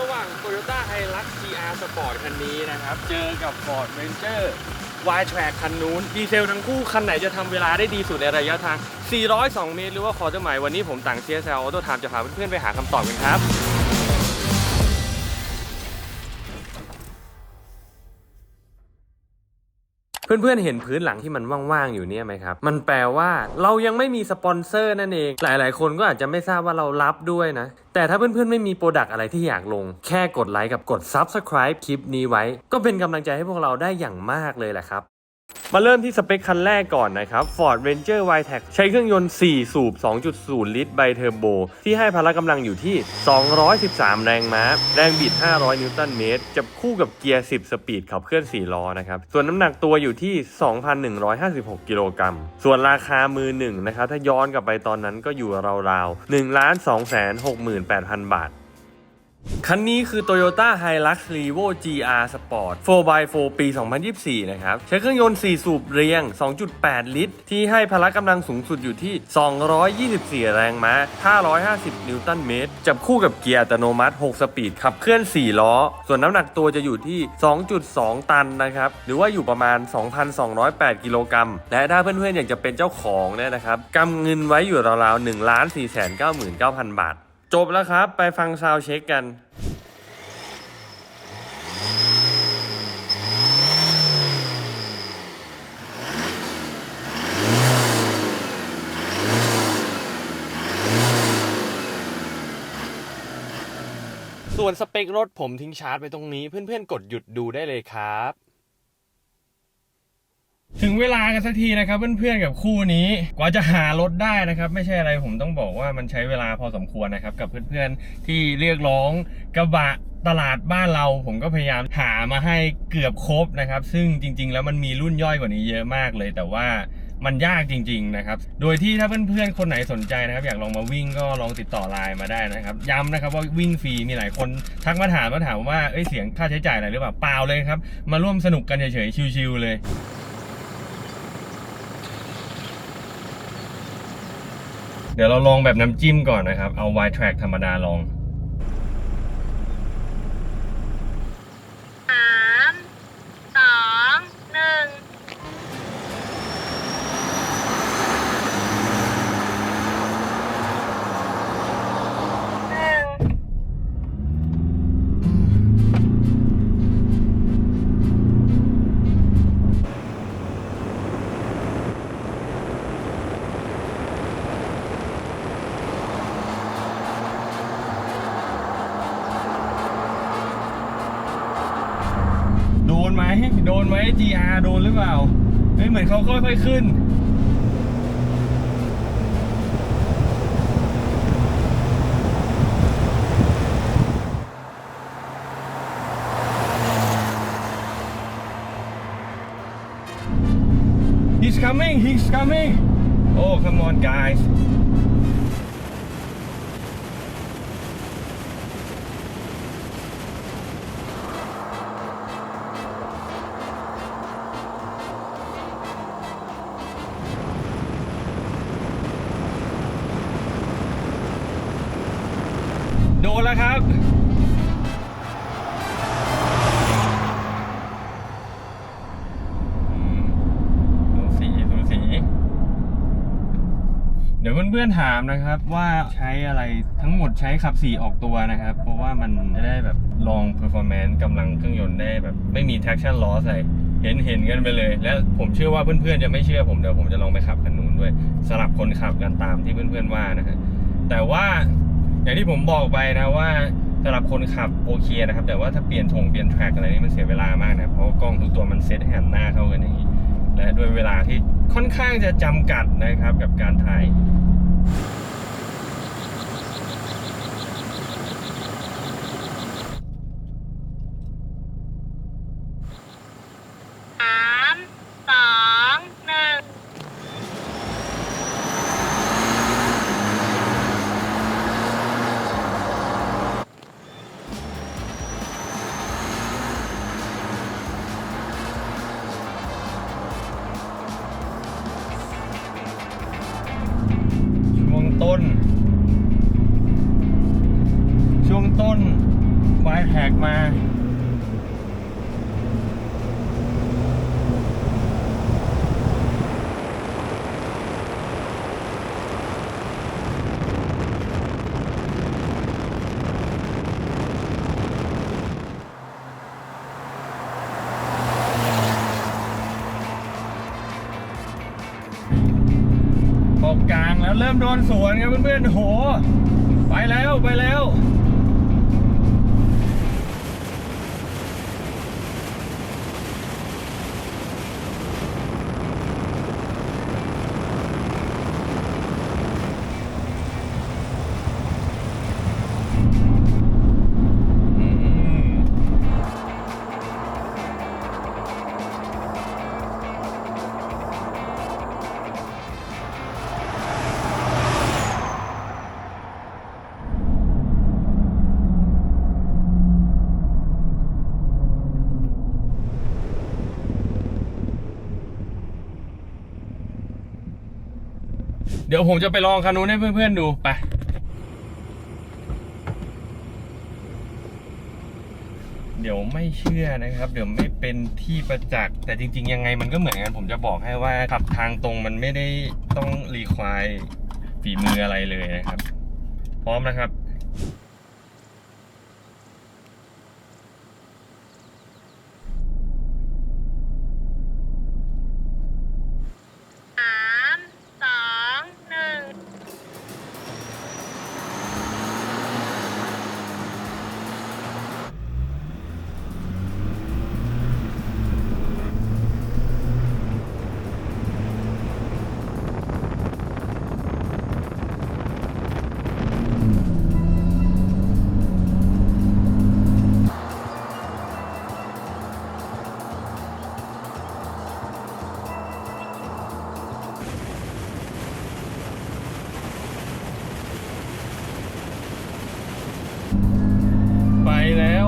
ระหว่าง Toyota Hilux GR Sport คันนี้นะครับ เจอกับ Ford Ranger Y Track คันนู้น ดีเซลทั้งคู่ คันไหนจะทำเวลาได้ดีสุดในระยะทาง 402 เมตร หรือว่าคอร์เตอร์ไมายวันนี้ผมต่างเซียแซลออโต้ไทม์จะพาเพื่อนๆไปหาคำตอบกันครับ เพื่อนๆเห็นพื้นหลังที่มันว่างๆอยู่เนี่ยไหมครับ มันแปลว่าเรายังไม่มีสปอนเซอร์นั่นเอง หลายๆ คนก็อาจจะไม่ทราบว่าเรารับด้วยนะ แต่ถ้าเพื่อนๆไม่มีโปรดักต์อะไรที่อยากลง แค่กดไลค์กับกด Subscribe คลิปนี้ไว้ ก็เป็นกำลังใจให้พวกเราได้อย่างมากเลยแหละครับ มาเริ่มที่สเปคคันแรกก่อนนะครับ Ford Ranger Ytec ใช้เครื่องยนต์ 4 สูบ 2.0 ลิตรไบเทอร์โบ ที่ให้พละกำลังอยู่ที่ 213 แรงม้า แรงบิด 500 นิวตันเมตร จับคู่กับเกียร์ 10 สปีดขับเคลื่อน 4 ล้อนะครับ ส่วนน้ำหนักตัวอยู่ที่ 2,156 กิโลกรัม ส่วนราคามือหนึ่งนะครับ ถ้าย้อนกลับไปตอนนั้นก็อยู่ราวๆ1 2 6 8 0 0 0 บาท คันนี้คือ Toyota Hilux Revo GR Sport 4x4 ปี 2024 นะครับ ใช้เครื่องยนต์ 4 สูบเรียง 2.8 ลิตร ที่ให้พละกำลังสูงสุดอยู่ที่ 224 แรงม้า 550 นิวตันเมตร จับคู่กับเกียร์อัตโนมัติ 6 สปีด ขับเคลื่อน 4 ล้อ ส่วนน้ำหนักตัวจะอยู่ที่ 2.2 ตันนะครับ หรือว่าอยู่ประมาณ 2,208 กิโลกรัม และถ้าเพื่อนๆ อยากจะเป็นเจ้าของเนี่ยนะครับกำเงินไว้อยู่ราวๆ1 4 9 9 0 0 0 บาท จบแล้วครับ ไปฟังซาวเช็คกันส่วนสเปครถผมทิ้งชาร์จไปตรงนี้เพื่อนๆ กดหยุดดูได้เลยครับ ถึงเวลากันสักทีนะครับเพื่อนๆกับคู่นี้ กว่าจะหารถได้นะครับ ไม่ใช่อะไรผมต้องบอกว่ามันใช้เวลาพอสมควรนะครับ กับเพื่อนๆที่เรียกร้องกระบะตลาดบ้านเราผมก็พยายามหามาให้เกือบครบนะครับ ซึ่งจริง ๆ แล้วมันมีรุ่นย่อยกว่านี้เยอะมากเลย แต่ว่ามันยากจริง ๆ นะครับ โดยที่ถ้าเพื่อนๆ คนไหนสนใจนะครับ อยากลองมาวิ่งก็ลองติดต่อไลน์มาได้นะครับ ย้ำนะครับว่าวิ่งฟรีมีหลายคน ทักมาถามมาถามว่าเอ้ยเสียงค่าใช้จ่ายอะไรหรือเปล่าเปล่าเลยครับ มาร่วมสนุกกันเฉยๆชิวๆเลย เดี๋ยวเราลองแบบน้ำจิ้มก่อนนะครับ เอา Y track ธรรมดาลอง ไหมโดนไหม GR โดนหรือเปล่าเฮ้ยเหมือนเขาค่อยๆขึ้น He's coming he's coming Oh come on guys แล้วครับ สูสีสูสี เดี๋ยวเพื่อนๆถามนะครับว่าใช้อะไรทั้งหมดใช้ขับสีออกตัวนะครับ เพราะว่ามันจะได้แบบลอง performance กำลังเครื่องยนต์ได้แบบไม่มี traction loss อะไรเห็นเห็นกันไปเลย และผมเชื่อว่าเพื่อนๆจะไม่เชื่อผมเดี๋ยวผมจะลองไปขับคันนู้นด้วยสลับคนขับกันตามที่เพื่อนๆว่านะฮะแต่ว่า อย่างที่ผมบอกไปนะว่าสำหรับคนขับโอเคนะครับ แต่ว่าถ้าเปลี่ยนทงเปลี่ยนแทร็กอะไรนี่มันเสียเวลามากนะเพราะกล้องทุกตัวมันเซตแฮนหน้าเข้ากันอย่างนี้และด้วยเวลาที่ค่อนข้างจะจำกัดนะครับกับการถ่าย กกลางแล้วเริ่มโดนสวนครับเพื่อนๆโห ไปแล้วไปแล้ว เดี๋ยวผมจะไปลองคันนู้นให้เพื่อนๆดูไปเดี๋ยวไม่เชื่อนะครับ เดี๋ยวไม่เป็นที่ประจักษ์แต่จริง ๆ ยังไงมันก็เหมือนกันผมจะบอกให้ว่าขับทางตรงมันไม่ได้ต้องรีควายฝีมืออะไรเลยนะครับ พร้อมนะครับ แล้ว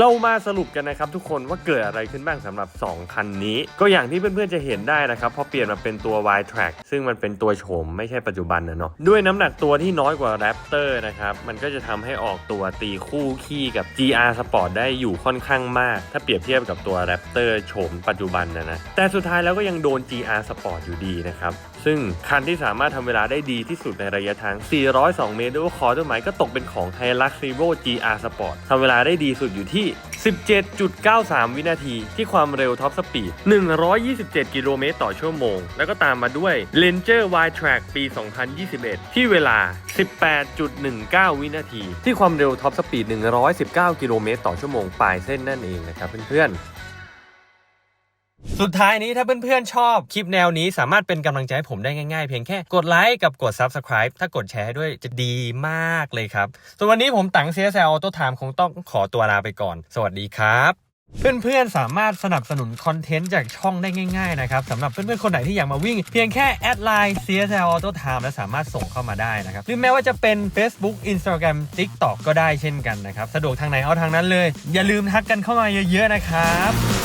เรามาสรุปกันนะครับทุกคนว่าเกิดอะไรขึ้นบ้างสำหรับ 2 คันนี้ ก็อย่างที่เพื่อนๆจะเห็นได้นะครับพอเปลี่ยนมาเป็นตัว Y Track ซึ่งมันเป็นตัวโฉมไม่ใช่ปัจจุบันนะเนาะด้วยน้ำหนักตัวที่น้อยกว่า Raptor นะครับ มันก็จะทำให้ออกตัวตีคู่ขี้กับ GR Sport ได้อยู่ค่อนข้างมาก ถ้าเปรียบเทียบกับตัว Raptor โฉมปัจจุบันนะนะแต่สุดท้ายแล้วก็ยังโดน GR Sport อยู่ดีนะครับซึ่งคันที่สามารถทำเวลาได้ดีที่สุดในระยะทาง 402 เมตรด้วยคอต้นไม้ก็ตกเป็นของ Hilux Revo GR Sport ทำเวลาได้ดีสุดอยู่ที่ 17.93 วินาที ที่ความเร็วท็อปสปีด 127 กิโลเมตรต่อชั่วโมง แล้วก็ตามมาด้วย Ranger Y Track ปี 2021 ที่เวลา 18.19 วินาที ที่ความเร็วท็อปสปีด 119 กิโลเมตรต่อชั่วโมงปลายเส้นนั่นเองนะครับเพื่อนๆ สุดท้ายนี้ถ้าเพื่อนๆชอบคลิปแนวนี้สามารถเป็นกำลังใจให้ผมได้ง่ายๆ เพียงแค่กดไลค์กับกด Subscribe ถ้ากดแชร์ด้วยจะดีมากเลยครับส่วนวันนี้ผมตัง CSL Auto Time คงต้องขอตัวลาไปก่อน สวัสดีครับเพื่อนๆ สามารถสนับสนุนคอนเทนต์จากช่องได้ง่ายๆนะครับสำหรับเพื่อนๆ คนไหนที่อยากมาวิ่ง เพียงแค่แอดไลน์ CSL Auto Time และสามารถส่งเข้ามาได้นะครับ หรือแม้ว่าจะเป็น Facebook Instagram TikTok ก็ได้เช่นกันนะครับ สะดวกทางไหนเอาทางนั้นเลย อย่าลืมทักกันเข้ามาเยอะๆนะครับ